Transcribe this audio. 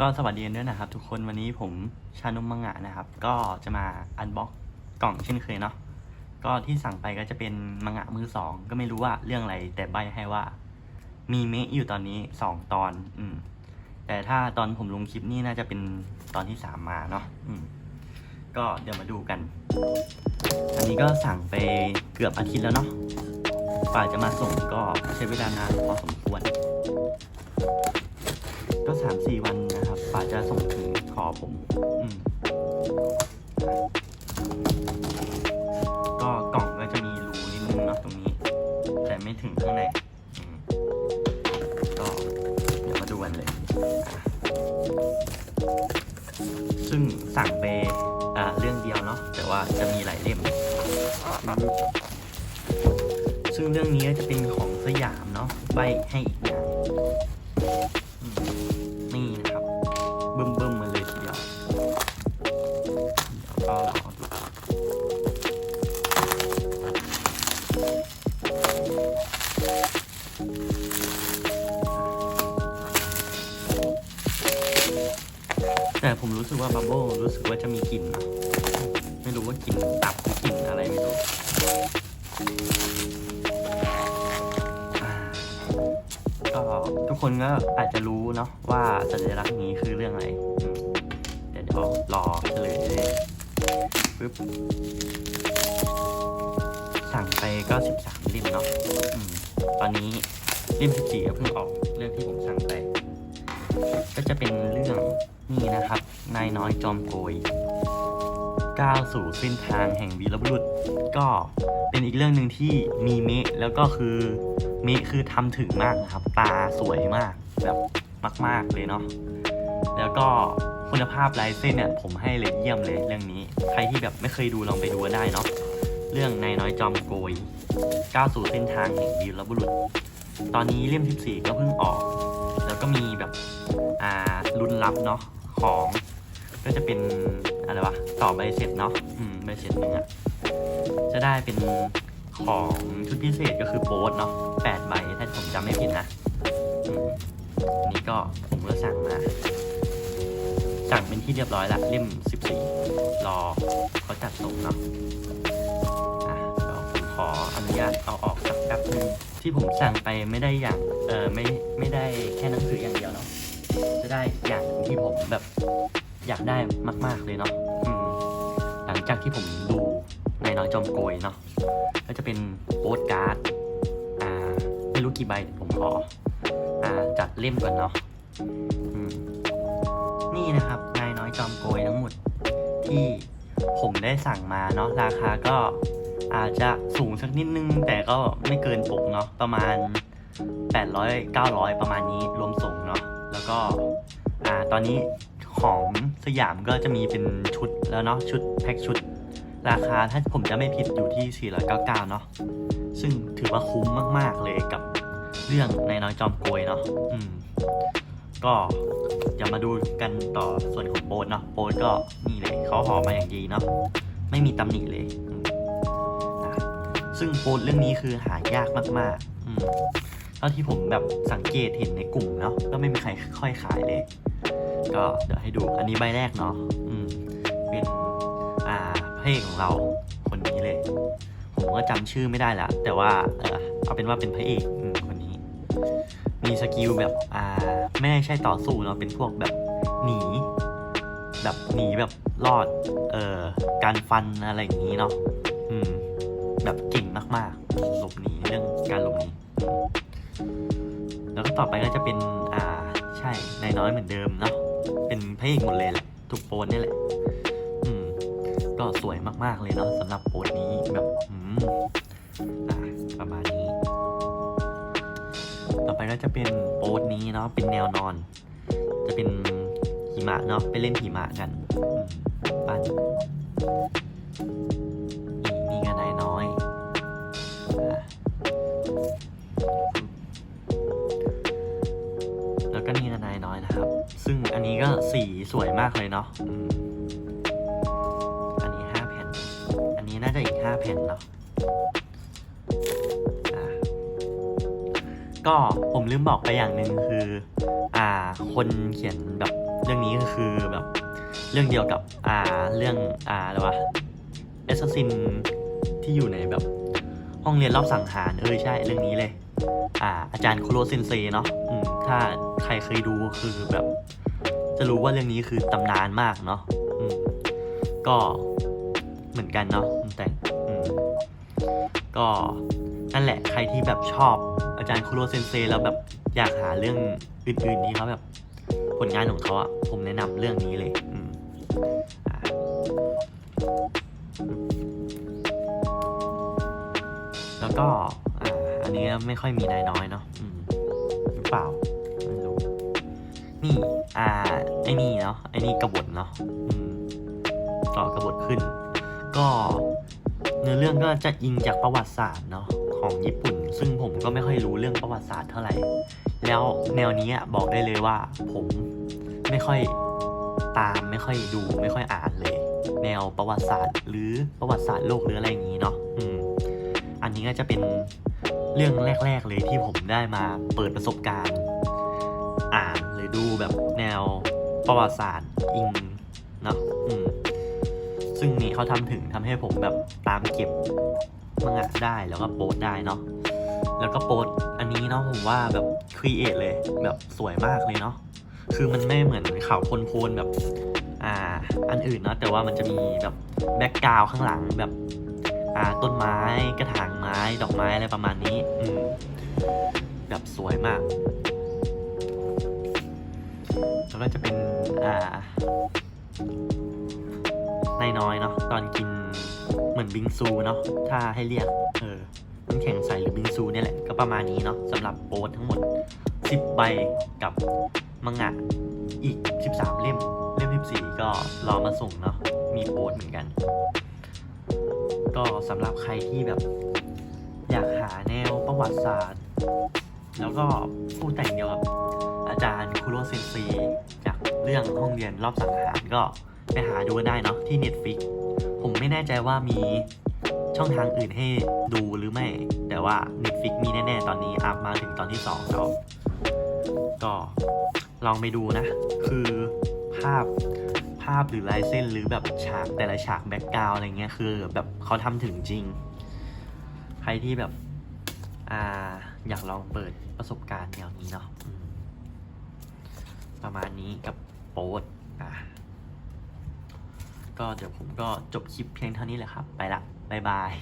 ก็สวัสดีกันด้วยนะครับ ทุกคนวันนี้ผมชานมมังงะนะครับ ก็จะมาอันบ็อกกล่องเช่นเคยเนาะก็ที่สั่งไปก็จะเป็นมังงะมือสองก็ไม่รู้ว่าเรื่องอะไร แต่ใบให้ว่า มีเมะอยู่ตอนนี้สองตอน อืม แต่ถ้าตอนผมลงคลิปนี่น่าจะเป็นตอนที่สามมาเนาะอืม ก็เดี๋ยวมาดูกัน อันนี้ก็สั่งไปเกือบอาทิตย์แล้วเนาะกว่าจะมาส่งก็ใช้เวลานานพอสมควร ก็สามสี่วันนะครับกว่าจะส่งถึงขอผมก็กล่องก็จะมีรูนิดนึงเนาะตรงนี้ แต่ไม่ถึงข้างในก็เดี๋ยวมาดูกันเลย ซึ่งสั่งไปอ่าเรื่องเดียวเนาะแต่ว่าจะมีหลายเล่ม ซึ่งเรื่องนี้จะเป็นของสยามเนาะใบให้อีก บึ้มบึ้มมาเลยทีเดียวเดี๋ยวก็รอดูแต่ผมรู้สึกว่าบับเบิ้ลรู้สึกว่าจะมีกลิ่นเนาะไม่รู้ว่ากลิ่นตับหรือกลิ่นอะไรไม่รู้ ทุกคนก็อาจจะรู้เนาะว่าสัญลักษณ์นี้คือเรื่องอะไรเดี๋ยวรอเฉลยเลยปึ๊บสั่งไปก็ 13เล่มเนาะอตอนนี้เล่ม14ก็เพิ่งออกเรื่องที่ผมสั่งไป ก็จะเป็นเรื่องนี่นะครับ นายน้อยจอมโกยก้าวสู่เส้นทางแห่งวีรบุรุษ ก็เป็นอีกเรื่องหนึ่งที่มีเมะแล้วก็คือ มะคือทำถึงมากนะครับ ตาสวยมากแบบมาก ๆเลยเนาะแล้วก็คุณภาพลายเส้นเนี่ยผมให้เลยเยี่ยมเลยเรื่องนี้ ใครที่แบบไม่เคยดูลองไปดูได้เนาะเรื่องนายน้อยจอมโกยก้าวสู่เส้นทางแห่งวีรบุรุษ ตอนนี้เล่ม 14 ก็เพิ่งออก แล้วก็มีแบบอ่ารุ่นลับเนาะของ ก็จะเป็นอะไรวะต่อใบเสร็จเนาะอืมใบเสร็จหนึ่งอะจะได้เป็น ของชุดพิเศษก็คือโป๊ตเนาะแปดใบถ้าผมจำไม่ผิดนะนนี้ก็ผมก็สั่งมา สั่งเป็นที่เรียบร้อยละเล่มสิบสี่รอเขาจัดส่งเนาะอะเดี๋ยวผมขออนุญาตเอาออกสักแป๊บนึงที่ผมสั่งไปไม่ได้อย่างเออไม่ไม่ได้แค่หนังสืออย่างเดียวเนาะจะได้อย่างที่ผมแบบอยากได้มาก ๆ เลยเนาะหลังจากที่ผมดูในน้อยจอมโกยเนาะ ก็จะเป็นโปสการ์ดอ่าไม่รู้กี่ใบแต่ผมขออ่าจัดเล่มก่อนเนาะอืมนี่นะครับนายน้อยจอมโกยทั้งหมดที่ผมได้สั่งมาเนาะราคาก็อาจจะสูงสักนิดนึง แต่ก็ไม่เกินปกเนาะประมาณ 800 900 ประมาณนี้รวมส่งเนาะแล้วก็อ่าตอนนี้ของสยามก็จะมีเป็นชุดแล้วเนาะชุดแพ็คชุด ราคาถ้าผมจะไม่ผิดอยู่ที่ 499 เนาะ ซึ่งถือว่าคุ้มมาก ๆ เลยกับเรื่องในน้อยจอมโกยเนาะ อืม ก็อย่ามาดูกันต่อส่วนของโปสเนาะโปสก็นี่เลยเขาห่อมาอย่างดีเนาะ ไม่มีตำหนิเลยอืมอะซึ่งโปสเรื่องนี้คือหายากมาก ๆ อืมเท่าที่ผมแบบสังเกตเห็นในกลุ่มเนาะ ก็ไม่มีใครค่อยขายเลย ก็เดี๋ยวให้ดู อันนี้ใบแรกเนาะ อืม เป็น อ่า พระเอกของเราคนนี้เลย ผมก็จำชื่อไม่ได้ละแต่ว่าเออเอาเป็นว่าเป็นพระเอกคนนี้ มีสกิลแบบอ่าไม่ใช่ต่อสู้เนาะเป็นพวกแบบหนี แบบหนีแบบรอดเอ่อการฟันอะไรอย่างนี้เนาะอืม แบบเก่งมากๆหลบหนีเรื่องการหลบหนีแล้วก็ต่อไปก็จะเป็นอ่าใช่นายน้อยเหมือนเดิมเนาะเป็นพระเอกหมดเลยแหละทุกโปนนี่แหละ ก็สวยมากๆเลยเนาะสำหรับโปสนี้แบบอืมอะประมาณนี้ ต่อไปก็จะเป็นโปสนี้เนาะเป็นแนวนอน จะเป็นหิมะเนาะไปเล่นหิมะกันอืมปั้นนี่นี่ก็นายน้อยแล้วก็นี่ก็นายน้อยนะครับ ซึ่งอันนี้ก็สีสวยมากเลยเนาะ จะอีกห้าแผ่นเนาะอะก็ผมลืมบอกไปอย่างหนึ่งคือ อ่า คนเขียนแบบเรื่องนี้ก็คือแบบเรื่องเดียวกับ อ่า เรื่อง อ่า อะไรวะเอสซินที่อยู่ในแบบห้องเรียนรอบสังหาร เออใช่เรื่องนี้เลย อ่า อาจารย์โคโรเซนเซเนาะถ้าใครเคยดูคือแบบ จะรู้ว่าเรื่องนี้คือตำนานมากเนาะก็ เหมือนกันเนาะแต่อืมก็นั่นแหละใครที่แบบชอบอาจารย์คุโรเซนเซแล้วแบบอยากหาเรื่องอื่นๆที่เขาแบบผลงานของเขาอะผมแนะนำเรื่องนี้เลยอืมแล้วก็อ,อันนี้ไม่ค่อยมีนายน้อยเนาะหรือเปล่าไม่รู้นี่อ่าไอ้นี่เนาะไอ้นี่กระบฏเนาะต่อกบฏขึ้น ก็เนื้อเรื่องก็จะอิงจากประวัติศาสตร์เนาะของญี่ปุ่น ซึ่งผมก็ไม่ค่อยรู้เรื่องประวัติศาสตร์เท่าไหร่ แล้วแนวนี้บอกได้เลยว่าผมไม่ค่อยตามไม่ค่อยดูไม่ค่อยอ่านเลย แนวประวัติศาสตร์ หรือประวัติศาสตร์โลกหรืออะไรอย่างนี้เนาะอืมอันนี้ก็จะเป็นเรื่องแรก ๆ เลยที่ผมได้มาเปิดประสบการณ์ อ่านหรือดูแบบแนวประวัติศาสตร์อิงเนาะอืม ซึ่งนี่เขาทำถึงทำให้ผมแบบตามเก็บมังงะได้แล้วก็โพสได้เนาะแล้วก็โพสอันนี้เนาะผมว่าแบบครีเอทเลยแบบสวยมากเลยเนาะคือมันไม่เหมือนข่าวโพลนแบบอ่าอันอื่นเนาะแต่ว่ามันจะมีแบบแบ็กกราวข้างหลังแบบอ่าต้นไม้กระถางไม้ดอกไม้อะไรประมาณนี้อืมแบบสวยมากแล้วก็จะเป็นอ่า น้อยเนาะตอนกินเหมือนบิงซูเนาะถ้าให้เรียกเออน้ำแข็งใสหรือบิงซูเนี่ยแหละก็ประมาณนี้เนาะสำหรับโปสทั้งหมด 10 ใบกับมังงะอีก 13 เล่ม เล่ม 14 ก็รอมาส่งเนาะมีโปสเหมือนกัน ก็สำหรับใครที่แบบ อยากหาแนวประวัติศาสตร์ แล้วก็ผู้แต่งเดียวกับอาจารย์คุโรเซนซีจากเรื่องห้องเรียนรอบสังหารก็ ไปหาดูได้เนาะที่ Netflix ผมไม่แน่ใจว่ามีช่องทางอื่นให้ดูหรือไม่ แต่ว่า Netflix มีแน่ ๆ ตอนนี้อัพมาถึงตอนที่2แล้วก็ลองไปดูนะ คือภาพภาพหรือลายเส้นหรือแบบฉากแต่ละฉากแบ็กกราวอะไรเงี้ยคือแบบเขาทำถึงจริง ใครที่แบบอ่าอยากลองเปิดประสบการณ์แนวนี้เนาะประมาณนี้กับโป๊ตอะ ก็เดี๋ยวผมก็จบคลิปเพียงเท่านี้แหละครับ ไปละ บ๊ายบาย